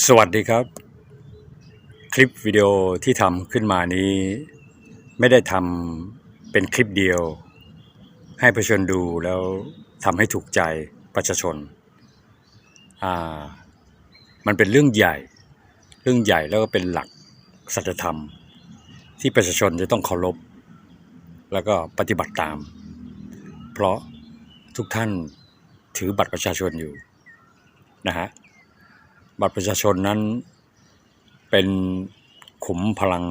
สวัสดีครับ คลิปวิดีโอที่ทำขึ้นมานี้ ไม่ได้ทำเป็นคลิปเดียว ให้ประชาชนดูแล้วทำให้ถูกใจประชาชนอ่ามันเป็นเรื่องใหญ่ เรื่องใหญ่แล้วก็เป็นหลักสัจธรรม ที่ประชาชนจะต้องเคารพ แล้วก็ปฏิบัติตาม เพราะทุกท่านถือบัตรประชาชนอยู่นะฮะ บัตรประชาชนนั้นเป็นขุมพลัง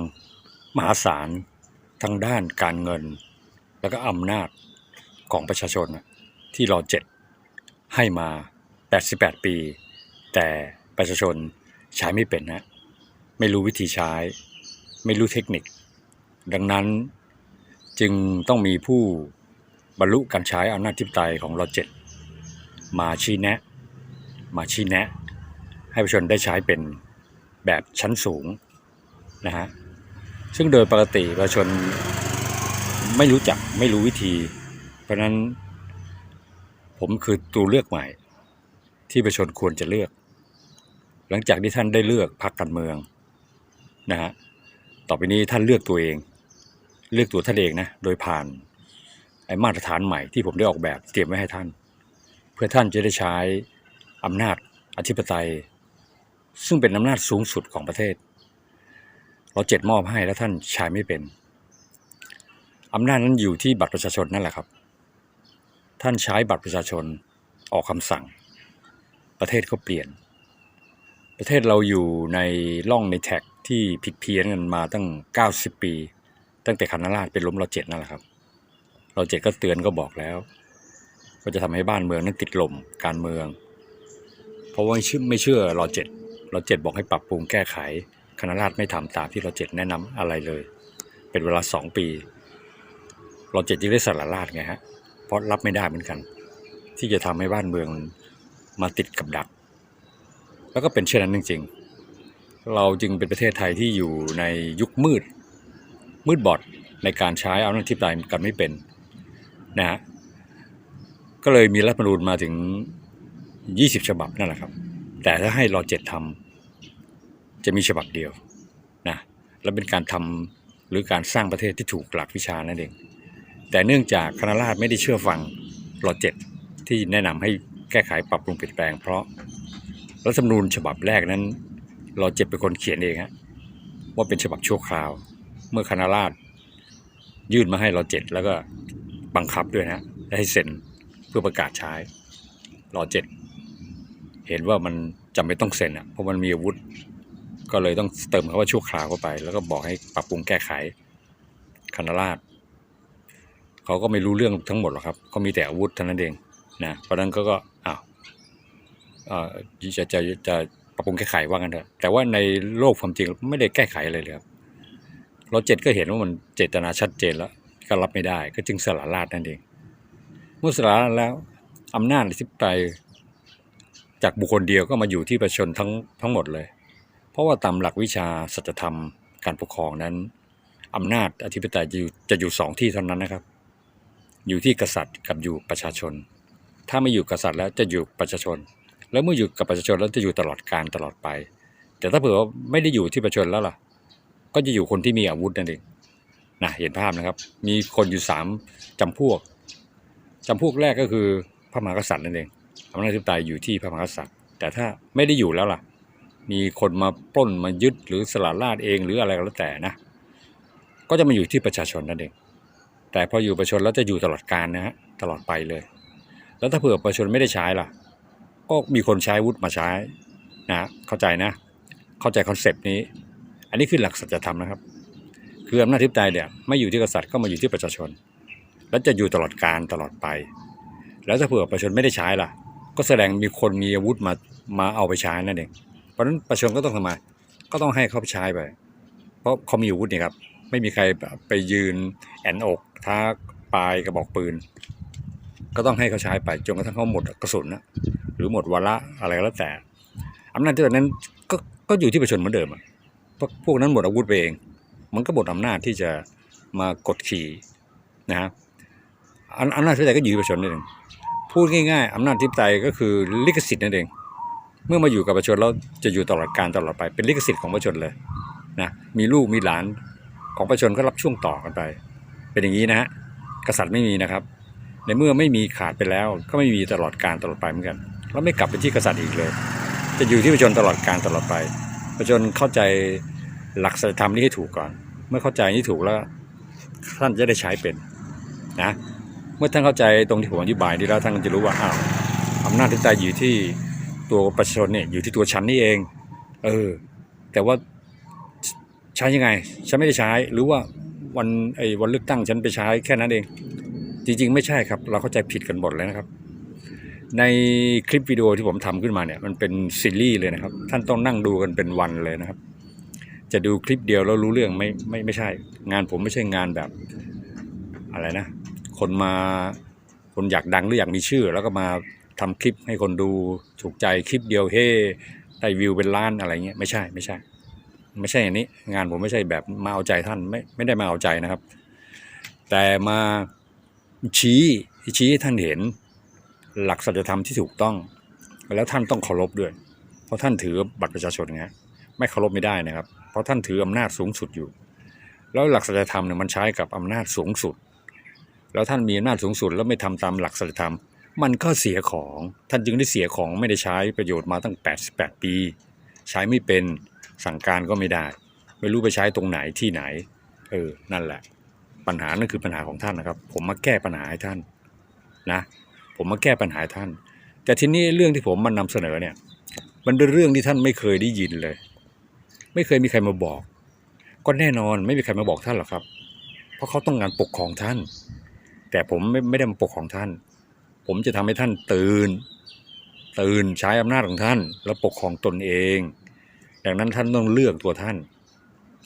มหาศาลทางด้านการเงิน แล้วก็อำนาจของประชาชนที่รอเจ็ดให้มา 88 ปี แต่ประชาชนใช้ไม่เป็นนะไม่รู้วิธีใช้ ไม่รู้เทคนิค ดังนั้นจึงต้องมีผู้บรรลุการใช้อำนาจทิปไตยของรอเจ็ดมาชี้แนะ มาชี้แนะ ให้ประชาชนได้ใช้เป็นแบบชั้นสูงนะฮะซึ่งโดยปกติประชาชนไม่รู้จักไม่รู้วิธี เพราะนั้นผมคือตัวเลือกใหม่ ที่ประชาชนควรจะเลือก หลังจากที่ท่านได้เลือกพรรคการเมืองนะฮะต่อไปนี้ท่านเลือกตัวเอง เลือกตัวท่านเองนะโดยผ่านไอ้มาตรฐานใหม่ที่ผมได้ออกแบบเตรียมไว้ให้ท่าน เพื่อท่านจะได้ใช้อำนาจอธิปไตย ซึ่งเป็นอำนาจสูงสุดของประเทศ เราเจ็ดมอบให้แล้วท่านใช้ไม่เป็นอำนาจนั้นอยู่ที่บัตรประชาชนนั่นแหละครับ ท่านใช้บัตรประชาชนออกคำสั่ง ประเทศก็เปลี่ยน ประเทศเราอยู่ในร่องในแท็กที่ผิดเพี้ยนกันมาตั้ง 90 ปี ตั้งแต่คณะราษฎรเป็นล้มเราเจ็ดนั่นแหละครับเราเจ็ดก็เตือนก็บอกแล้ว ก็จะทำให้บ้านเมืองนั้นติดลมการเมือง เพราะว่าไม่เชื่อไม่เชื่อรอเจ็ด รอเจ็ดบอกให้ปรับปรุงแก้ไข คณะราษฎรไม่ทำตามที่รอเจ็ดแนะนำอะไรเลย เป็นเวลาสองปีรอเจ็ดจึงได้สละราชไงฮะ เพราะรับไม่ได้เหมือนกัน ที่จะทำให้บ้านเมืองมาติดกับดัก แล้วก็เป็นเช่นนั้นจริงๆ เราจึงเป็นประเทศไทยที่อยู่ในยุคมืด มืดบอดในการใช้อำนาจทิปไตยกันไม่เป็นนะฮะก็เลยมีรัฐมนูญมาถึง 20 ฉบับนั่นแหละครับ แต่ถ้าให้รอเจ็ดทำจะมีฉบับเดียวนะและเป็นการทำหรือการสร้างประเทศที่ถูกหลักวิชานั่นเอง แต่เนื่องจากคณะราษฎรไม่ได้เชื่อฟังรอเจ็ดที่แนะนำให้แก้ไขปรับปรุงเปลี่ยนแปลง เพราะรัฐธรรมนูญฉบับแรกนั้นรอเจ็ดเป็นคนเขียนเองฮะว่าเป็นฉบับชั่วคราว เมื่อคณะราษฎรยื่นมาให้รอเจ็ดแล้วก็บังคับด้วยนะให้เซ็นเพื่อประกาศใช้รอเจ็ด เห็นว่ามันจำเป็นต้องเซ็นอะเพราะมันมีอาวุธ ก็เลยต้องเติมคำว่าชั่วคราวเข้าไป แล้วก็บอกให้ปรับปรุงแก้ไขคณะราษฎรเขาก็ไม่รู้เรื่องทั้งหมดหรอกครับเขามีแต่อาวุธเท่านั้นเองนะเพราะนั้นก็ก็อ้าวจะจะจะปรับปรุงแก้ไขว่ากันเถอะแต่ว่าในโลกความจริงไม่ได้แก้ไขอะไรเลยครับเรถเจ็ดก็เห็นว่ามันเจตนาชัดเจนแล้วก็รับไม่ได้ ก็จึงสละราชนั่นเองเมื่อสละแล้วอำนาจอธิปไตย จากบุคคลเดียวก็มาอยู่ที่ประชาชนทั้งทั้งหมดเลย เพราะว่าตามหลักวิชาสัจธรรมการปกครองนั้นอำนาจอธิปไตยจะอยู่จะอยู่สองที่เท่านั้นนะครับ อยู่ที่กษัตริย์กับอยู่ประชาชน ถ้าไม่อยู่กษัตริย์แล้วจะอยู่ประชาชน แล้วเมื่ออยู่กับประชาชนแล้วจะอยู่ตลอดการตลอดไป แต่ถ้าเผื่อว่าไม่ได้อยู่ที่ประชาชนแล้วล่ะ ก็จะอยู่คนที่มีอาวุธนั่นเองนะเห็นภาพนะครับ มีคนอยู่สามจำพวกจำพวกแรกก็คือพระมหากษัตริย์นั่นเอง อำนาจอธิปไตยอยู่ที่พระมหากษัตริย์ แต่ถ้าไม่ได้อยู่แล้วล่ะ มีคนมาปล้นมายึดหรือสละราชเองหรืออะไรก็แล้วแต่นะ ก็จะมาอยู่ที่ประชาชนนั่นเอง แต่พออยู่ประชาชนแล้วจะอยู่ตลอดกาลนะฮะตลอดไปเลย แล้วถ้าเผื่อประชาชนไม่ได้ใช้ล่ะ ก็มีคนใช้วุธมาใช้นะเข้าใจนะ เข้าใจคอนเซปต์นี้ อันนี้คือหลักสัจธรรมนะครับ คืออำนาจอธิปไตยเนี่ยไม่อยู่ที่กษัตริย์ก็มาอยู่ที่ประชาชน แล้วจะอยู่ตลอดการตลอดไป แล้วถ้าเผื่อประชาชนไม่ได้ใช้ล่ะ ก็แสดงมีคนมีอาวุธมามาเอาไปใช้นั่นเองเพราะฉะนั้นประชาชนก็ต้องทำไมก็ต้องให้เขาไปใช้ไป เพราะเขามีอาวุธนี่ครับ ไม่มีใครไปยืนแอนอกท้าปลายกระบอกปืน ก็ต้องให้เขาใช้ไปจนกระทั่งเขาหมดกระสุนนะหรือหมดวาระอะไรก็แล้วแต่อำนาจที่แบบนั้นก็ก็อยู่ที่ประชาชนเหมือนเดิมเพราะพวกนั้นหมดอาวุธไปเอง มันก็หมดอำนาจที่จะมากดขี่นะฮะอำนาจที่ปไตยก็อยู่ที่ประชาชนนั่นเอง พูดง่ายๆอำนาจที่ปไตยก็คือลิขสิทธิ์นั่นเอง เมื่อมาอยู่กับประชาชนแล้วจะอยู่ตลอดการตลอดไปเป็นลิขสิทธิ์ของประชาชนเลยนะมีลูกมีหลานของประชาชนก็รับช่วงต่อกันไป เป็นอย่างนี้นะฮะกษัตริย์ไม่มีนะครับ ในเมื่อไม่มีขาดไปแล้ว ก็ไม่มีตลอดการตลอดไปเหมือนกันแล้วไม่กลับไปที่กษัตริย์อีกเลย จะอยู่ที่ประชาชนตลอดการตลอดไป ประชาชนเข้าใจหลักศีลธรรมนี้ให้ถูกก่อน เมื่อเข้าใจนี่ถูกแล้วท่านจะได้ใช้เป็นนะ มื่อท่านเข้าใจตรงที่ผมอธิบายนี้แล้วท่านก็จะรู้ว่าอ้าวอำนาจที่ใจอยู่ที่ตัวประชาชนเนี่ยอยู่ที่ตัวฉันนี่เอง เออ แต่ว่าใช้ยังไงฉันไม่ได้ใช้หรือว่าวันไอ้วันเลือกตั้งฉันไปใช้แค่นั้นเอง จริง ๆ ไม่ใช่ครับ เราเข้าใจผิดกันหมดเลยนะครับ ในคลิปวิดีโอที่ผมทำขึ้นมาเนี่ยมันเป็นซีรีส์เลยนะครับ ท่านต้องนั่งดูกันเป็นวันเลยนะครับ จะดูคลิปเดียวแล้วรู้เรื่องไม่ไม่ไม่ใช่ งานผมไม่ใช่งานแบบอะไรนะ คนมาคนอยากดังหรืออยากมีชื่อ แล้วก็มาทำคลิปให้คนดูถูกใจคลิปเดียวเฮ้ได้วิวเป็นล้านอะไรเงี้ยไม่ใช่ไม่ใช่ ไม่ใช่อย่างนี้ งานผมไม่ใช่แบบมาเอาใจท่านไม่ไม่ได้มาเอาใจนะครับ แต่มาชี้ชี้ให้ท่านเห็นหลักสัจธรรมที่ถูกต้อง แล้วท่านต้องเคารพด้วย เพราะท่านถือบัตรประชาชนไงไม่เคารพไม่ได้นะครับ เพราะท่านถืออำนาจสูงสุดอยู่ แล้วหลักสัจธรรมเนี่ยมันใช้กับอำนาจสูงสุด แล้วท่านมีอำนาจสูงสุดแล้วไม่ทำตามหลักสัจธรรม มันก็เสียของท่านจึงได้เสียของไม่ได้ใช้ประโยชน์มาตั้ง 88 ปี ใช้ไม่เป็นสั่งการก็ไม่ได้ ไม่รู้ไปใช้ตรงไหนที่ไหน เออนั่นแหละ ปัญหานั่นคือปัญหาของท่านนะครับ ผมมาแก้ปัญหาให้ท่านนะ ผมมาแก้ปัญหาท่าน แต่ทีนี้เรื่องที่ผมมานำเสนอเนี่ยมันเป็นเรื่องที่ท่านไม่เคยได้ยินเลย ไม่เคยมีใครมาบอก ก็แน่นอนไม่มีใครมาบอกท่านหรอกครับ เพราะเขาต้องการปกครองท่าน แต่ผมไม่ไม่ได้มาปกครองท่าน ผมจะทำให้ท่านตื่น ตื่นใช้อำนาจของท่าน แล้วปกครองตนเอง ดังนั้นท่านต้องเลือกตัวท่าน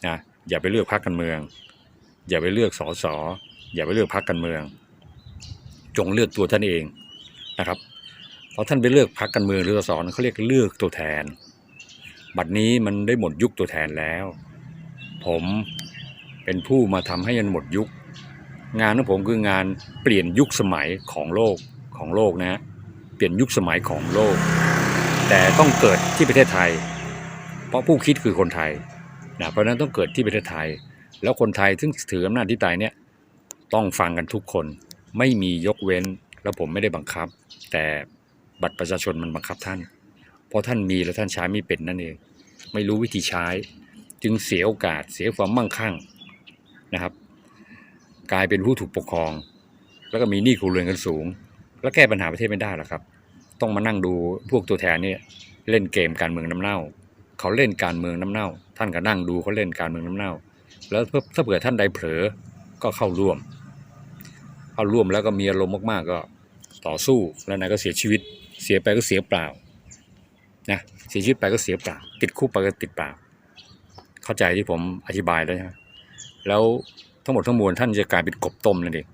นะอย่าไปเลือกพรรคการเมือง อย่าไปเลือกสอสออย่าไปเลือกพรรคการเมือง จงเลือกตัวท่านเองนะครับเพราะท่านไปเลือกพรรคการเมืองหรือสสเขาเรียกเลือกตัวแทน บัดนี้มันได้หมดยุคตัวแทนแล้ว ผมเป็นผู้มาทำให้มันหมดยุค งานของผมคืองานเปลี่ยนยุคสมัยของโลกของโลกนะฮะเปลี่ยนยุคสมัยของโลก แต่ต้องเกิดที่ประเทศไทย เพราะผู้คิดคือคนไทยนะเพราะฉะนั้นต้องเกิดที่ประเทศไทย แล้วคนไทยซึ่งถืออำนาจที่ตายเนี่ยต้องฟังกันทุกคนไม่มียกเว้นแล้วผมไม่ได้บังคับ แต่บัตรประชาชนมันบังคับท่าน เพราะท่านมีแล้วท่านใช้ไม่เป็นนั่นเอง ไม่รู้วิธีใช้ จึงเสียโอกาสเสียความมั่งคั่งนะครับ กลายเป็นผู้ถูกปกครอง แล้วก็มีหนี้ครัวเรือนกันสูง แล้วแก้ปัญหาประเทศไม่ได้หรอกครับ ต้องมานั่งดูพวกตัวแทนเนี่ยเล่นเกมการเมืองน้ำเน่า เขาเล่นการเมืองน้ำเน่า ท่านก็นั่งดูเขาเล่นการเมืองน้ำเน่า แล้วถ้าเผื่อท่านใดเผลอก็เข้าร่วม เข้าร่วมแล้วก็มีอารมณ์มากๆก็ต่อสู้แล้วนายก็เสียชีวิต เสียไปก็เสียเปล่านะเสียชีวิตไปก็เสียเปล่า ติดคุกไปก็ติดเปล่า เข้าใจที่ผมอธิบายแล้วใช่ไหมแล้ว ทั้งหมดทั้งมวลท่านจะกลายเป็นกบต้มนั่นเอง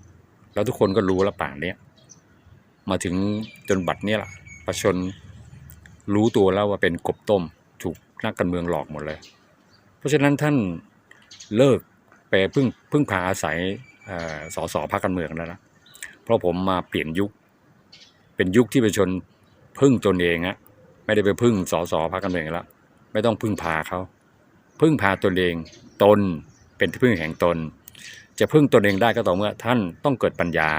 แล้วทุกคนก็รู้แล้วป่านเนี้ยมาถึงจนบัดเนี้ยล่ะประชาชนรู้ตัวแล้วว่าเป็นกบต้มถูกนักการเมืองหลอกหมดเลย เพราะฉะนั้นท่านเลิกไปพึ่งพึ่งพาอาศัยอ่อสสพรรคการเมืองแล้วนะเพราะผมมาเปลี่ยนยุค เป็นยุคที่ประชาชนพึ่งตนเองอะไม่ได้ไปพึ่งสสพรรคการเมืองแล้วไม่ต้องพึ่งพาเขาพึ่งพาตนเองตนเป็นที่พึ่งแห่งตน จะพึ่งตนเองได้ก็ต่อเมื่อท่านต้องเกิดปัญญา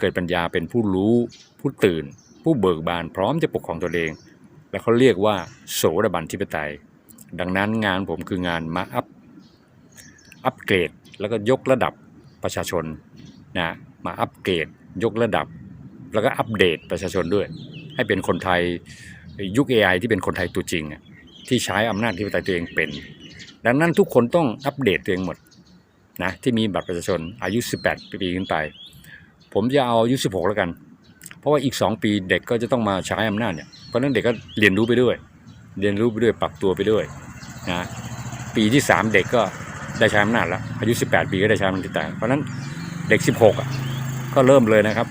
เกิดปัญญาเป็นผู้รู้ ผู้ตื่น ผู้เบิกบานพร้อมจะปกครองตนเอง แล้วเขาเรียกว่า โสดาบันทิปไตย ดังนั้นงานผมคืองานมาอัพอัปเกรดแล้วก็ยกระดับประชาชนนะมาอัปเกรดยกระดับ แล้วก็อัปเดตประชาชนด้วย ให้เป็นคนไทยยุค AI ที่เป็นคนไทยตัวจริง ที่ใช้อำนาจที่ปไตยตัวเองเป็น ดังนั้นทุกคนต้องอัปเดตตัวเองหมด นะที่มีบัตรประชาชนอายุ 18 ปีขึ้นไป ผมจะเอาอายุ 16 แล้วกัน เพราะว่าอีก 2 ปีเด็กก็จะต้องมาใช้อำนาจเนี่ยเพราะนั้นเด็กก็เรียนรู้ไปด้วย เรียนรู้ไปด้วยปรับตัวไปด้วยนะปีที่ 3 เด็กก็ได้ใช้อำนาจแล้วอายุ 18 ปีก็ได้ใช้อำนาจแต่เพราะฉะนั้นเด็ก 16อะก็เริ่มเลยนะครับ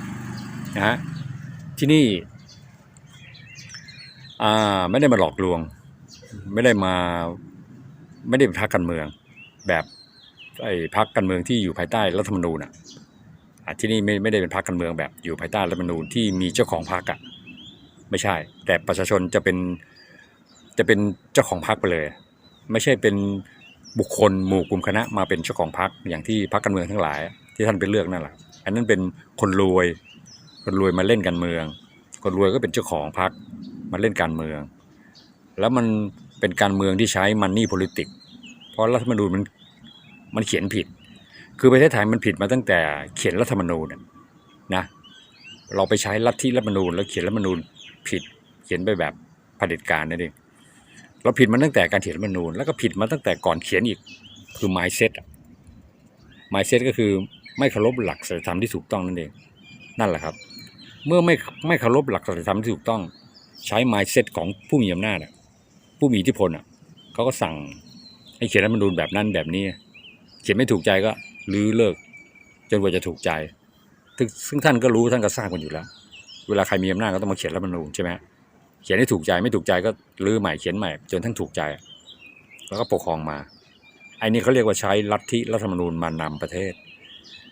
นะฮะที่นี่อ่าไม่ได้มาหลอกลวง ไม่ได้มาไม่ได้เป็นพรรคการเมืองแบบ ไอ้พรรคการเมืองที่อยู่ภายใต้รัฐธรรมนูญอะที่นี่ไม่ไม่ได้เป็นพรรคการเมืองแบบอยู่ภายใต้รัฐธรรมนูญที่มีเจ้าของพรรคอะไม่ใช่ แต่ประชาชนจะเป็นจะเป็นเจ้าของพรรคไปเลย ไม่ใช่เป็นบุคคลหมู่กลุ่มคณะมาเป็นเจ้าของพรรคอย่างที่พรรคการเมืองทั้งหลาย ที่ท่านไปเลือกนั่นแหละอันนั้นเป็นคนรวยคนรวยมาเล่นการเมือง คนรวยก็เป็นเจ้าของพรรคมาเล่นการเมือง แล้วมันเป็นการเมืองที่ใช้มันนี่ p o l i t i c เพราะรัฐธรรมนูญมัน มันเขียนผิด คือประเทศไทยมันผิดมาตั้งแต่เขียนรัฐธรรมนูญนะเราไปใช้ลัทธิรัฐธรรมนูญ แล้วเขียนรัฐธรรมนูญผิดเขียนไปแบบเผด็จการนั่นเองเราผิดมาตั้งแต่การเขียนรัฐธรรมนูญแล้วก็ผิดมาตั้งแต่ก่อนเขียนอีกคือ mindset อะ mindset ก็คือไม่เคารพหลักศีลธรรมที่ถูกต้องนั่นเองนั่นแหละครับ เมื่อไม่ไม่เคารพหลักศีลธรรมที่ถูกต้อง ใช้ mindset ของผู้มีอำนาจผู้มีอิทธิพลเขาก็สั่งให้เขียนรัฐธรรมนูญแบบนั้นแบบนี้ เขียนไม่ถูกใจก็รื้อเลิก จนกว่าจะถูกใจซึ่งซึ่งท่านก็รู้ท่านก็ทราบกันอยู่แล้ว เวลาใครมีอำนาจก็ต้องมาเขียนรัฐธรรมนูญใช่ไหมเขียนให้ถูกใจไม่ถูกใจก็รื้อใหม่เขียนใหม่จนทั้งถูกใจ แล้วก็ปกครองมาไอ้นี่เขาเรียกว่าใช้ลัทธิรัฐธรรมนูญมานำประเทศ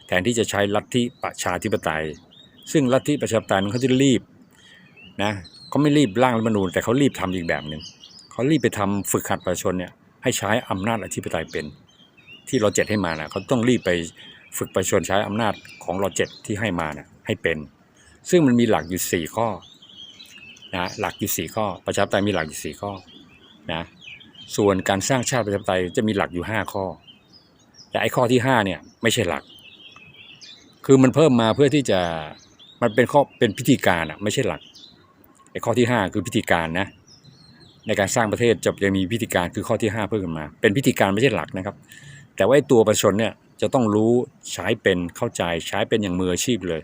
แทนที่จะใช้ลัทธิประชาธิปไตย ซึ่งลัทธิประชาธิปไตยมันเขาจะรีบนะเขาไม่รีบร่างรัฐธรรมนูญ แต่เขารีบทำอีกแบบหนึ่งเขารีบไปทำฝึกหัดประชาชนเนี่ยให้ใช้อำนาจอธิปไตยเป็น ที่รอเจ็ดให้มานะเขาต้องรีบไปฝึกประชาชนใช้อำนาจของรอเจ็ดที่ให้มานะให้เป็น ซึ่งมันมีหลักอยู่สี่ข้อนะหลักอยู่สี่ข้อ ประชาธิปไตยมีหลักอยู่สี่ข้อนะส่วนการสร้างชาติประชาธิปไตยจะมีหลักอยู่ห้าข้อ แต่ไอ้ข้อที่ห้าเนี่ยไม่ใช่หลัก คือมันเพิ่มมาเพื่อที่จะมันเป็นข้อเป็นพิธีการอะไม่ใช่หลักไอ้ข้อที่ห้าคือพิธีการนะในการสร้างประเทศจะจะมีพิธีการคือข้อที่ 5 เพิ่มขึ้นมา เป็นพิธีการไม่ใช่หลักนะครับ แต่ว่าไอ้ตัวประชาชนเนี่ยจะต้องรู้ใช้เป็นเข้าใจใช้เป็นอย่างมืออาชีพเลย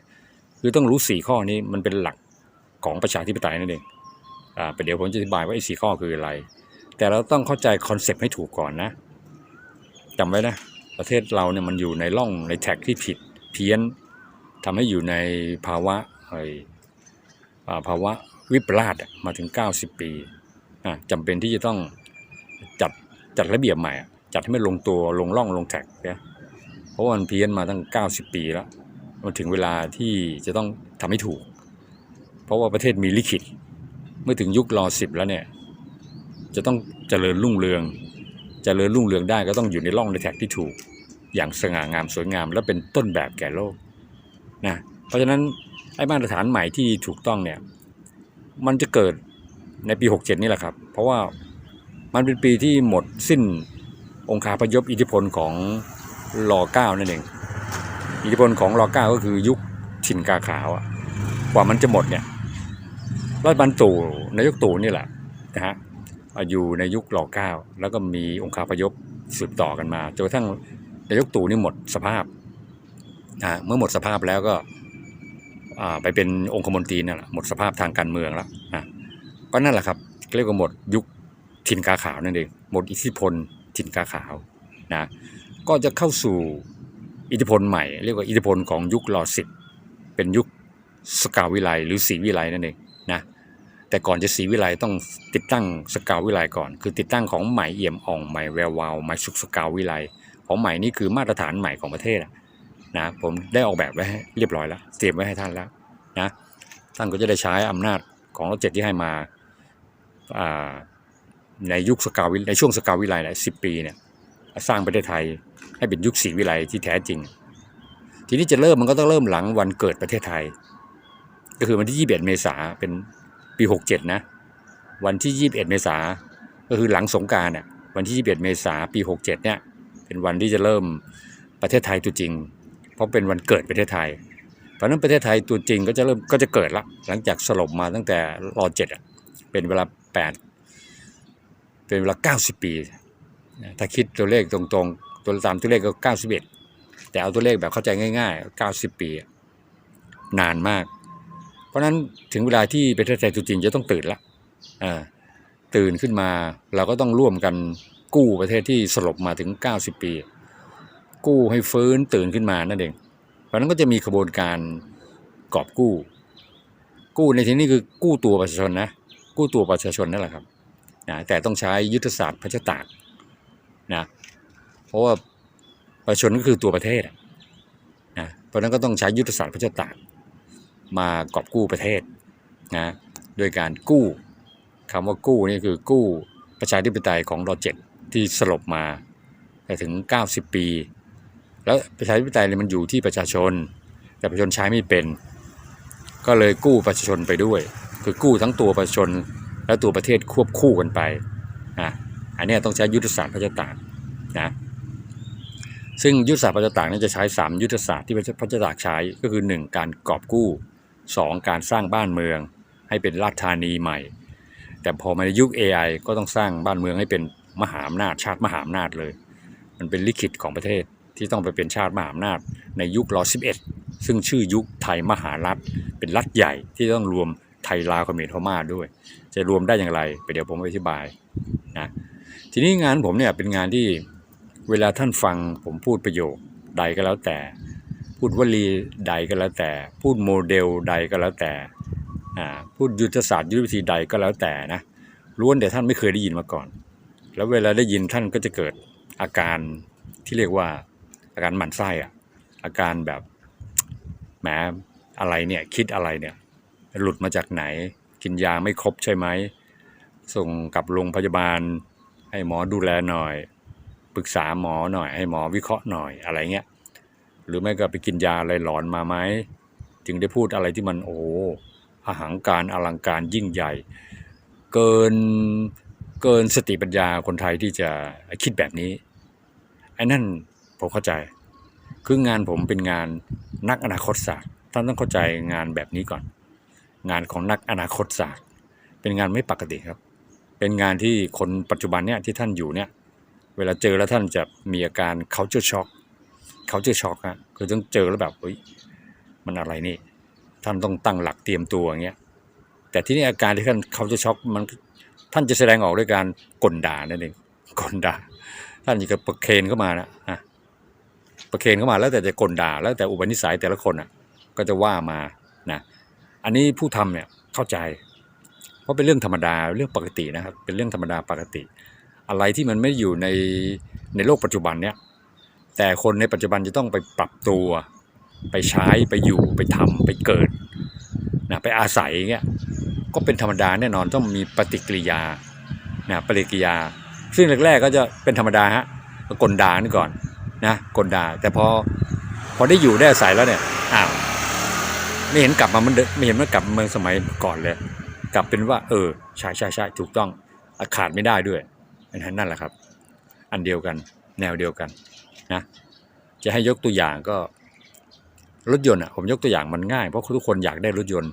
คือต้องรู้ 4 ข้อนี้มันเป็นหลักของประชาธิปไตยนั่นเองอ่าเดี๋ยวผมจะอธิบายว่าไอ้สข้อคืออะไร แต่เราต้องเข้าใจคอนเซปต์ให้ถูกก่อนนะจำไว้นะประเทศเราเนี่ยมันอยู่ในร่องในแท็กที่ผิดเพี้ยนทำให้อยู่ในภาวะไอ้อ่าภาวะวิปลาสมาถึง 90 ปีอะจำเป็นที่จะต้องจัดจัดระเบียบใหม่ จัดให้มันลงตัวลงร่องลงแท็กนะเพราะมันเพี้ยนมาตั้ง 90 ปีแล้ว มันถึงเวลาที่จะต้องทำให้ถูก เพราะว่าประเทศมีลิขิต เมื่อถึงยุครอสิบแล้วเนี่ย จะต้องเจริญรุ่งเรืองเจริญรุ่งเรืองได้ก็ต้องอยู่ในร่องในแท็กที่ถูก อย่างสง่างามสวยงาม และเป็นต้นแบบแก่โลกนะเพราะฉะนั้นไอ้มาตรฐานใหม่ที่ถูกต้องเนี่ยมันจะเกิดในปี 67 นี่แหละครับ เพราะว่ามันเป็นปีที่หมดสิ้น องคาพยพอิทธิพลของรอเก้านั่นเอง อิทธิพลของรอเก้าก็คือยุคถิ่นกาขาวอะกว่ามันจะหมดเนี่ยรัฐบาลตู่นายกตู่นี่แหละนะฮะอยู่ในยุครอเก้าแล้วก็มีองคาพยพสืบต่อกันมาจนกระทั่งนายกตู่นี่หมดสภาพนะเมื่อหมดสภาพแล้วก็อ่าไปเป็นองคมนตรีนั่นแหละหมดสภาพทางการเมืองแล้วนะก็นั่นแหละครับเรียกว่าหมดยุคถิ่นกาขาวนั่นเองหมดอิทธิพล ถิ่นกาขาวนะก็จะเข้าสู่อิทธิพลใหม่ เรียกว่าอิทธิพลของยุครอสิบเป็นยุคสกาวิไลหรือศรีวิไลนั่นเองนะแต่ก่อนจะศรีวิไลต้องติดตั้งสกาวิไลก่อน คือติดตั้งของใหม่เอี่ยมอ่องใหม่แวววาวใหม่สุขสกาวิไลของใหม่นี่คือมาตรฐานใหม่ของประเทศนะผมได้ออกแบบไว้ให้เรียบร้อยแล้ว เตรียมไว้ให้ท่านแล้วนะท่านก็จะได้ใช้อำนาจของรถเจ็ดที่ให้มาอ่า ในยุคสกาวิในช่วงสกาวิไลหละสิบปีเนี่ยสร้างประเทศไทยให้เป็นยุคศรีวิไลที่แท้จริง ทีนี้จะเริ่มมันก็ต้องเริ่มหลังวันเกิดประเทศไทย ก็คือวันที่ 21 เมษาเป็นปี 67 นะ วันที่ 21 เมษาก็คือหลังสงการเนี่ยวันที่ 21 เมษาปี 67 เนี่ยเป็นวันที่จะเริ่มประเทศไทยตัวจริง เพราะเป็นวันเกิดประเทศไทย เพราะนั้นประเทศไทยตัวจริงก็จะเริ่มก็จะเกิดละหลังจากสลบมาตั้งแต่รอเจ็ดเป็นเวลาแปด เป็นเวลาเก้าสิบปี ถ้าคิดตัวเลขตรงๆ ตัวตามตัวเลขก็เก้าสิบเอ็ดแต่เอาตัวเลขแบบเข้าใจง่ายๆเก้าสิบปี นานมาก เพราะนั้นถึงเวลาที่ประเทศไทยตัวจริงจะต้องตื่นละอ่าตื่นขึ้นมาเราก็ต้องร่วมกันกู้ประเทศที่สลบมาถึงเก้าสิบปี กู้ให้ฟื้นตื่นขึ้นมานั่นเอง เพราะนั้นก็จะมีกระบวนการกอบกู้ กู้ในที่นี้คือกู้ตัวประชาชนนะ กู้ตัวประชาชนนั่นแหละครับ นะแต่ต้องใช้ยุทธศาสตร์พัฒตากนะเพราะว่าประชาชนก็คือตัวประเทศนะเพราะนั้นก็ต้องใช้ยุทธศาสตร์พัฒตากมากอบกู้ประเทศนะด้วยการกู้คำว่ากู้นี่คือกู้ประชาธิปไตยของรอเจ็ดที่สลบมาไปถึง 90 ปี แล้วประชาธิปไตยเนี่ยมันอยู่ที่ประชาชน แต่ประชาชนใช้ไม่เป็น ก็เลยกู้ประชาชนไปด้วย คือกู้ทั้งตัวประชาชน และตัวประเทศควบคู่กันไปนะอันนี้ต้องใช้ยุทธศาสตร์พระเจ้าตากนะซึ่งยุทธศาสตร์พระเจ้าตากนี่จะใช้ 3 ยุทธศาสตร์ที่พระเจ้าตากใช้ก็คือ 1 การกอบกู้ 2 การสร้างบ้านเมือง ให้เป็นราชธานีใหม่ แต่พอมาในยุค AI ก็ต้องสร้างบ้านเมืองให้เป็นมหาอำนาจชาติมหาอำนาจเลย มันเป็นลิขิตของประเทศที่ต้องไปเป็นชาติมหาอำนาจในยุครอ11 ซึ่งชื่อยุคไทยมหารัฐเป็นรัฐใหญ่ที่ต้องรวม ไทยลาวเขมรพม่าด้วย จะรวมได้อย่างไรไปเดี๋ยวผมอธิบายนะทีนี้งานผมเนี่ยเป็นงานที่เวลาท่านฟังผมพูดประโยคใดก็แล้วแต่ พูดวลีใดก็แล้วแต่ พูดโมเดลใดก็แล้วแต่พูดยุทธศาสตร์ยุทธวิธีใดก็แล้วแต่นะล้วนแต่ท่านไม่เคยได้ยินมาก่อน แล้วเวลาได้ยินท่านก็จะเกิดอาการที่เรียกว่าอาการหมั่นไส้อะอาการแบบแหมอะไรเนี่ยคิดอะไรเนี่ย หลุดมาจากไหน กินยาไม่ครบใช่ไหม ส่งกลับโรงพยาบาล ให้หมอดูแลหน่อย ปรึกษาหมอหน่อย ให้หมอวิเคราะห์หน่อยอะไรเงี้ย หรือไม่ก็ไปกินยาอะไรหลอนมาไหมจึงได้พูดอะไรที่มันโอ้อาหังการอลังการยิ่งใหญ่ เกินเกินสติปัญญาคนไทยที่จะคิดแบบนี้ไอ้นั่นผมเข้าใจ คืองานผมเป็นงานนักอนาคตศาสตร์ท่านต้องเข้าใจงานแบบนี้ก่อน งานของนักอนาคตศาสตร์ เป็นงานไม่ปกติครับ เป็นงานที่คนปัจจุบันเนี่ยที่ท่านอยู่เนี่ยเวลาเจอแล้วท่านจะมีอาการ culture shock culture shock ฮะคือต้องเจอแล้วแบบเฮ้ยมันอะไรนี่ ท่านต้องตั้งหลักเตรียมตัวอย่างเงี้ยแต่ที่นี่อาการที่ท่าน culture shock มันท่านจะแสดงออกด้วยการกลด่านั่นเองกลด่า ท่านจะประเคนเข้ามานะฮะประเคนเข้ามาแล้วแต่จะกลด่าแล้วแต่อุปนิสัยแต่ละคนอะ ก็จะว่ามานะ อันนี้ผู้ทำเนี่ยเข้าใจ เพราะเป็นเรื่องธรรมดาเรื่องปกตินะครับ เป็นเรื่องธรรมดาปกติ อะไรที่มันไม่อยู่ในในโลกปัจจุบันเนี่ยแต่คนในปัจจุบันจะต้องไปปรับตัว ไปใช้ไปอยู่ไปทำไปเกิดนะไปอาศัยเงี้ยก็เป็นธรรมดาแน่นอนต้องมีปฏิกิริยานะปฏิกิริยา ซึ่งแรกๆก็จะเป็นธรรมดาฮะก็กลดานี่ก่อนนะกลดาแต่พอพอได้อยู่ได้อาศัยแล้วเนี่ยอ้าว ไม่เห็นกลับมามันไม่เห็นมันกลับเมืองสมัยก่อนเลย กลับเป็นว่า เออใช่ใช่ใช่ถูกต้องอะขาดไม่ได้ด้วยอันนั้นนั่นแหละครับ อันเดียวกัน แนวเดียวกันนะจะให้ยกตัวอย่างก็รถยนต์อะผมยกตัวอย่างมันง่ายเพราะทุกคนอยากได้รถยนต์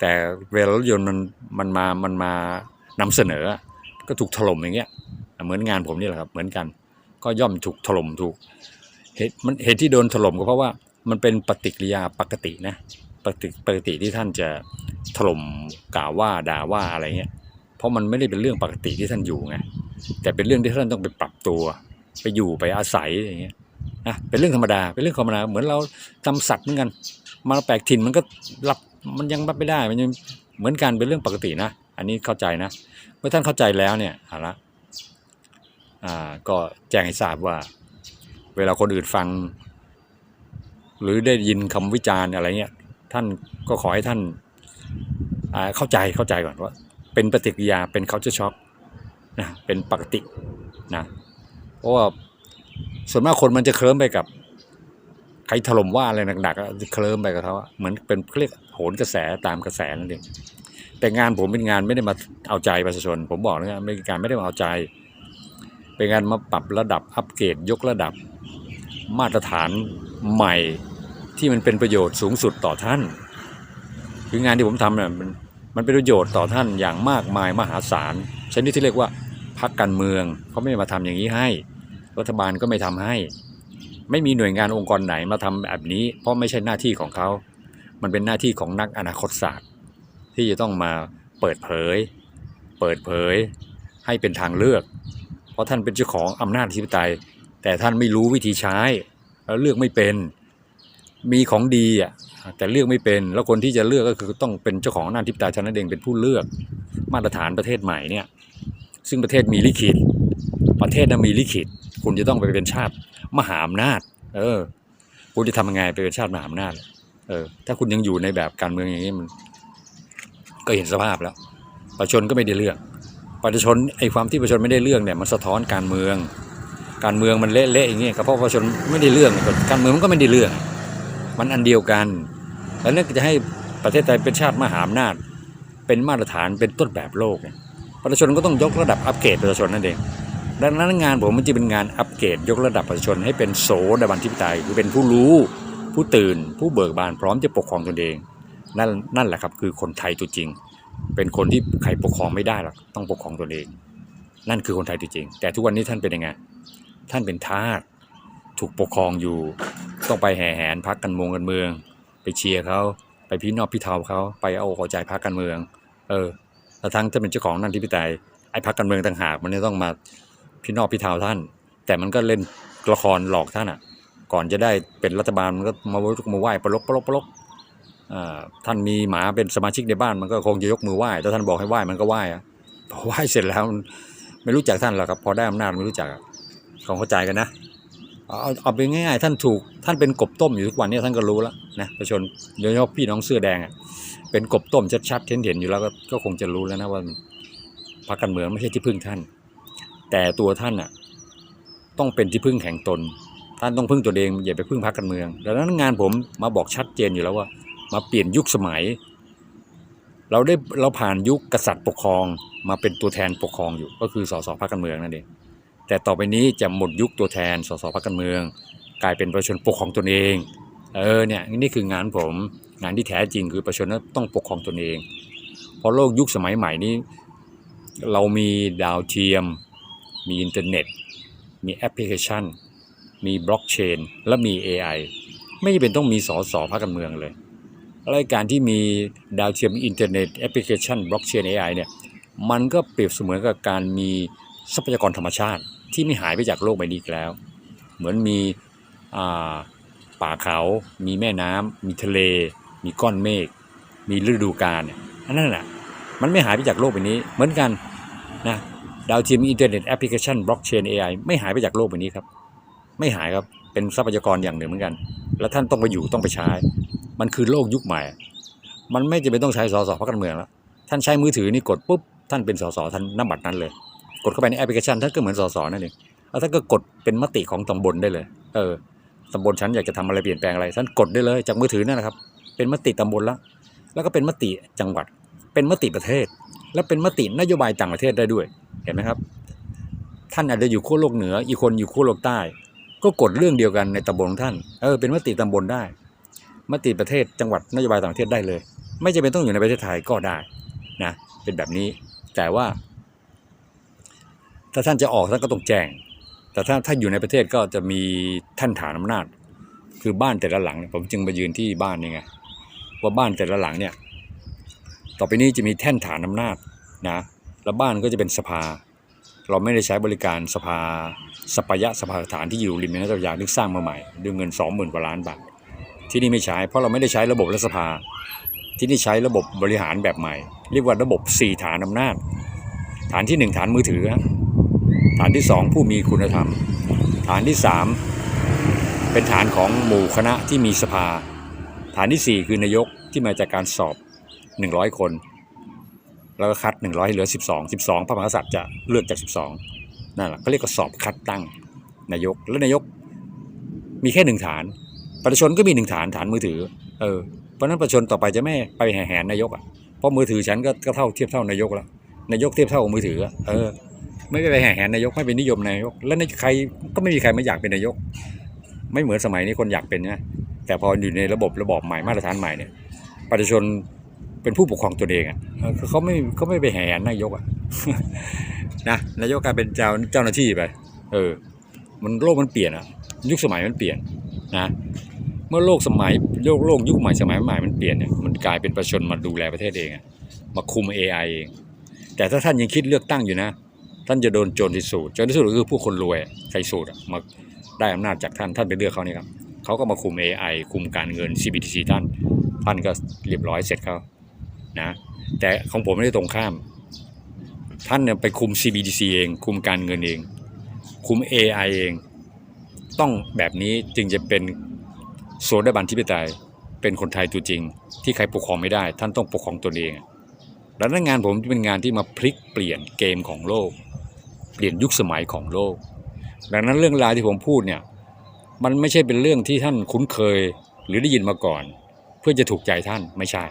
แต่เวลารถยนต์มันมันมามันมานำเสนอ ก็ถูกถล่มอย่างเงี้ยเหมือนงานผมนี่แหละครับเหมือนกัน ก็ย่อมถูกถล่มถูกเหตุมันเหตุที่โดนถล่มก็เพราะว่ามันเป็นปฏิกิริยาปกตินะ ปกติปกติที่ท่านจะถล่มกล่าวว่าด่าว่าอะไรเงี้ย เพราะมันไม่ได้เป็นเรื่องปกติที่ท่านอยู่ไง แต่เป็นเรื่องที่ท่านต้องไปปรับตัว ไปอยู่ไปอาศัยอย่างเงี้ยนะเป็นเรื่องธรรมดา เป็นเรื่องธรรมดา เหมือนเราจำสัตว์เหมือนกัน มาแปลกถิ่นมันก็รับมันยังรับไม่ได้ มันยังเหมือนกันเป็นเรื่องปกตินะ อันนี้เข้าใจนะ เมื่อท่านเข้าใจแล้วเนี่ยเอาละอ่าก็แจ้งให้ทราบว่า เวลาคนอื่นฟัง หรือได้ยินคำวิจารณ์อะไรเงี้ย ท่านก็ขอให้ท่านเข้าใจเข้าใจก่อนว่า เป็นปฏิกิริยาเป็น culture shock นะเป็นปกตินะเพราะว่าส่วนมากคนมันจะเคลิ้มไปกับ ใครถล่มว่าอะไรหนักๆก็เคลิ้มไปกับเขาเหมือนเป็นเรียกโหนกระแสตามกระแสนั่นเองแต่งานผมเป็นงานไม่ได้มาเอาใจประชาชน ผมบอกนะไม่การไม่ได้มาเอาใจ เป็นงานมาปรับระดับอัปเกรดยกระดับมาตรฐานใหม่ ที่มันเป็นประโยชน์สูงสุดต่อท่าน คืองานที่ผมทำเนี่ยมันมันเป็นประโยชน์ต่อท่านอย่างมากมายมหาศาลชนิดที่เรียกว่าพักการเมืองเขาไม่มาทำอย่างนี้ให้ รัฐบาลก็ไม่ทำให้ ไม่มีหน่วยงานองค์กรไหนมาทำแบบนี้ เพราะไม่ใช่หน้าที่ของเขา มันเป็นหน้าที่ของนักอนาคตศาสตร์ ที่จะต้องมาเปิดเผย เปิดเผย ให้เป็นทางเลือก เพราะท่านเป็นเจ้าของอำนาจอธิปไตย แต่ท่านไม่รู้วิธีใช้แล้วเลือกไม่เป็น มีของดีอะแต่เลือกไม่เป็น แล้วคนที่จะเลือกก็คือต้องเป็นเจ้าของอำนาจอธิปไตยเท่านั้นเองเป็นผู้เลือกมาตรฐานประเทศใหม่เนี่ย ซึ่งประเทศมีลิขิต ประเทศนั้นมีลิขิต คุณจะต้องไปเป็นชาติมหาอำนาจ เออ คุณจะทำยังไงไปเป็นชาติมหาอำนาจ เออ ถ้าคุณยังอยู่ในแบบการเมืองอย่างนี้มัน ก็เห็นสภาพแล้ว ประชาชนก็ไม่ได้เลือก ประชาชนไอ้ความที่ประชาชนไม่ได้เลือกเนี่ยมันสะท้อนการเมือง การเมืองมันเละๆอย่างเงี้ยก็เพราะประชาชนไม่ได้เลือก การเมืองมันก็ไม่ได้เลือก มันอันเดียวกัน แล้วนั่นก็จะให้ประเทศไทยเป็นชาติมหาอำนาจ เป็นมาตรฐานเป็นต้นแบบโลกประชาชนก็ต้องยกระดับอัปเกรดประชาชนนั่นเอง ดังนั้นงานผมมันจะเป็นงานอัปเกรดยกระดับประชาชนให้เป็นโสดาบันทิปไตยคือเป็นผู้รู้ ผู้ตื่น ผู้เบิกบานพร้อมจะปกครองตนเอง นั่นนั่นแหละครับคือคนไทยตัวจริง เป็นคนที่ใครปกครองไม่ได้หรอกต้องปกครองตนเอง นั่นคือคนไทยตัวจริง แต่ทุกวันนี้ท่านเป็นยังไงท่านเป็นทาส ถูกปกครองอยู่ ต้องไปแห่แหนพักกันมงกันเมือง ไปเชียร์เขาไปพี่นอกพี่เทาเขาไปเอาอกเอใจพักการเมือง เออแล้วทั้งจะเป็นเจ้าของนั่นที่พิไตยไอ้พักการเมืองต่างหากมันจะต้องมาพี่นอกพี่เทาท่าน แต่มันก็เล่นละครหลอกท่านอะ ก่อนจะได้เป็นรัฐบาลมันก็มาวุมาไหว้ปลกปลกปลกอ่าท่านมีหมาเป็นสมาชิกในบ้านมันก็คงจะยกมือไหว้ถ้าท่านบอกให้ไหว้มันก็ไหว้อะพอไหว้เสร็จแล้วไม่รู้จักท่านหรอกครับ พอได้อำนาจไม่รู้จักอะเขาเข้าใจกันนะ เอาเอาไปง่ายๆท่านถูกท่านเป็นกบต้มอยู่ทุกวันนี้ท่านก็รู้แล้วนะประชาชนโดยเฉพาะพี่น้องเสื้อแดงอะเป็นกบต้มชัดๆเห็นๆอยู่แล้วก็ก็คงจะรู้แล้วนะว่าพรรคการเมืองไม่ใช่ที่พึ่งท่าน แต่ตัวท่านอะต้องเป็นที่พึ่งแห่งตน ท่านต้องพึ่งตัวเองอย่าไปพึ่งพรรคการเมืองดังนั้นงานผมมาบอกชัดเจนอยู่แล้วว่า มาเปลี่ยนยุคสมัย เราได้เราผ่านยุคกษัตริย์ปกครองมาเป็นตัวแทนปกครองอยู่ ก็คือสสพรรคการเมืองนั่นเอง แต่ต่อไปนี้จะหมดยุคตัวแทนสสพรรคการเมือง กลายเป็นประชาชนปกครองตนเอง เออเนี่ยนี่คืองานผมงานที่แท้จริงคือประชาชนต้องปกครองตนเองเพราะโลกยุคสมัยใหม่นี้ เรามีดาวเทียม มีอินเทอร์เน็ต มีแอปพลิเคชัน มีบล็อกเชนและมี AI ไม่จำเป็นต้องมีสอสอพรรคการเมืองเลยรายการที่มีดาวเทียมอินเทอร์เน็ตแอปพลิเคชันบล็อกเชน AI เนี่ยมันก็เปรียบเสมือนกับการมีทรัพยากรธรรมชาติ ที่ไม่หายไปจากโลกใบนี้แล้ว เหมือนมีป่าเขา มีแม่น้ำมีทะเล มีก้อนเมฆ มีฤดูกาลเนี่ยอันนั้นแหละมันไม่หายไปจากโลกใบนี้ เหมือนกันนะดาวเทียมอินเทอร์เน็ตแอปพลิเคชันบล็อกเชน AI ไม่หายไปจากโลกใบนี้ครับ ไม่หายครับ เป็นทรัพยากรอย่างหนึ่งเหมือนกัน แล้วท่านต้องไปอยู่ต้องไปใช้ มันคือโลกยุคใหม่ มันไม่จำเป็นต้องใช้สสพรรคการเมืองแล้ว ท่านใช้มือถือนี่กดปุ๊บ ท่านเป็นสสท่านน้ำบัตรนั้นเลย กดเข้าไปในแอปพลิเคชันท่านก็เหมือนสสนั่นเองแล้วท่านก็กดเป็นมติของตำบลได้เลยเออตำบลฉันอยากจะทำอะไรเปลี่ยนแปลงอะไรท่านกดได้เลยจากมือถือนั่นแหละครับ เป็นมติตำบลล้วแล้วก็เป็นมติจังหวัด เป็นมติประเทศ และเป็นมตินโยบายต่างประเทศได้ด้วยเห็นไหมครับ ท่านอาจจะอยู่ขั้วโลกเหนือ อีกคนอยู่ขั้วโลกใต้ ก็กดเรื่องเดียวกันในตำบลของท่านเออเป็นมติตำบลได้ มติประเทศจังหวัดนโยบายต่างประเทศได้เลย ไม่จำเป็นต้องอยู่ในประเทศไทยก็ได้นะเป็นแบบนี้แต่ว่า ถ้าท่านจะออกท่านก็ต้องแจ้ง แต่ถ้าถ้าอยู่ในประเทศก็จะมีท่านฐานอำนาจ คือบ้านแต่ละหลัง ผมจึงมายืนที่บ้านนี่ไงว่าบ้านแต่ละหลังเนี่ย ต่อไปนี้จะมีแท่นฐานอำนาจนะแล้วบ้านก็จะเป็นสภา เราไม่ได้ใช้บริการสภาสปายะสภาฐานที่อยู่ริมแม่น้ำเจ้าพระยาที่สร้างมาใหม่ด้วยเงินสองหมื่นกว่าล้านบาทที่นี่ไม่ใช้ เพราะเราไม่ได้ใช้ระบบรัฐสภา ที่นี่ใช้ระบบบริหารแบบใหม่ เรียกว่าระบบสี่ฐานอำนาจ ฐานที่หนึ่งฐานมือถือ ฐานที่สองผู้มีคุณธรรม ฐานที่สามเป็นฐานของหมู่คณะที่มีสภา ฐานที่สี่คือนายกที่มาจากการสอบหนึ่งร้อยคน แล้วก็คัดหนึ่งร้อยเหลือสิบสองสิบสองพระมหากษัตริย์จะเลือกจากสิบสองนั่นแหละก็เรียกว่าสอบคัดตั้งนายก แล้วนายกมีแค่หนึ่งฐาน ประชาชนก็มีหนึ่งฐานฐานมือถือ เออ เพราะนั้นประชาชนต่อไปจะไม่ไปแห่แหนนายกอะ เพราะมือถือฉันก็เท่าเทียบเท่านายกแล้ว นายกเทียบเท่ากับมือถือ เออ ไม่ไปแห่แหนนายกไม่เป็นนิยมนายก แล้วในใครก็ไม่มีใครไม่อยากเป็นนายก ไม่เหมือนสมัยนี้คนอยากเป็นนะแต่พออยู่ในระบบระบอบใหม่มาตรฐานใหม่เนี่ยประชาชนเป็นผู้ปกครองตัวเองอะเขาไม่เขาไม่ไปแห่แหนนายกอะนะนายกกลายเป็นเจ้าเจ้าหน้าที่ไปเออ มันโลกมันเปลี่ยนอะ ยุคสมัยมันเปลี่ยนนะเมื่อโลกสมัยโลกโลกยุคใหม่สมัยใหม่มันเปลี่ยนเนี่ยมันกลายเป็นประชาชนมาดูแลประเทศเองอะมาคุม AI เองแต่ถ้าท่านยังคิดเลือกตั้งอยู่นะ ท่านจะโดนโจรที่สูตรโจรที่สูตรก็คือผู้คนรวยใช้สูตรมาได้อำนาจจากท่านท่านไปเลือกเขานี่ครับเขาก็มาคุม AI คุมการเงิน CBDC ท่านท่านก็เรียบร้อยเสร็จเขานะแต่ของผมไม่ได้ตรงข้าม ท่านเนี่ยไปคุม CBDC เอง คุมการเงินเอง คุม AI เอง ต้องแบบนี้จึงจะเป็นโซดาบันที่ปไตยเป็นคนไทยตัวจริง ที่ใครปกครองไม่ได้ ท่านต้องปกครองตนเองดังนั้นงานผมจะเป็นงานที่มาพลิกเปลี่ยนเกมของโลก เปลี่ยนยุคสมัยของโลก ดังนั้นเรื่องราวที่ผมพูดเนี่ยมันไม่ใช่เป็นเรื่องที่ท่านคุ้นเคยหรือได้ยินมาก่อน เพื่อจะถูกใจท่านไม่ใช่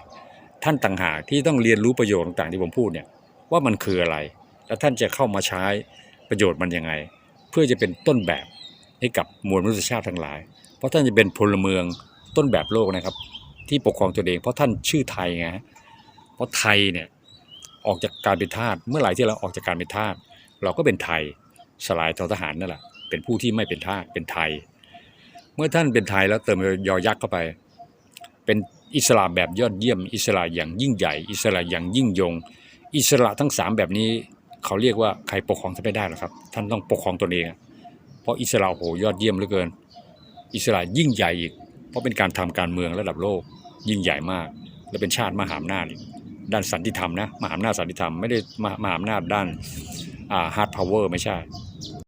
ท่านต่างหากที่ต้องเรียนรู้ประโยชน์ต่างๆที่ผมพูดเนี่ยว่ามันคืออะไร แล้วท่านจะเข้ามาใช้ประโยชน์มันยังไง เพื่อจะเป็นต้นแบบให้กับมวลมนุษยชาติทั้งหลาย เพราะท่านจะเป็นพลเมืองต้นแบบโลกนะครับ ที่ปกครองตัวเอง เพราะท่านชื่อไทยไงเพราะไทยเนี่ยออกจากการเป็นทาสเมื่อไหร่ที่เราออกจากการเป็นทาส เราก็เป็นไทยสลายทอทหารนั่นแหละเป็นผู้ที่ไม่เป็นทาสเป็นไทย เมื่อท่านเป็นไทยแล้วเติมยอยักษ์เข้าไป เป็นอิสระแบบยอดเยี่ยม อิสระอย่างยิ่งใหญ่ อิสระอย่างยิ่งยง อิสระทั้งสามแบบนี้เขาเรียกว่าใครปกครองท่านไม่ได้หรอกครับ ท่านต้องปกครองตนเอง เพราะอิสระโหยอดเยี่ยมเหลือเกิน อิสระยิ่งใหญ่อีก เพราะเป็นการทำการเมืองระดับโลก ยิ่งใหญ่มาก และเป็นชาติมหาอำนาจด้านสันติธรรมนะมหาอำนาจสันติธรรมไม่ได้มหาอำนาจด้าน อ่าฮาร์ดพาวเวอร์ไม่ใช่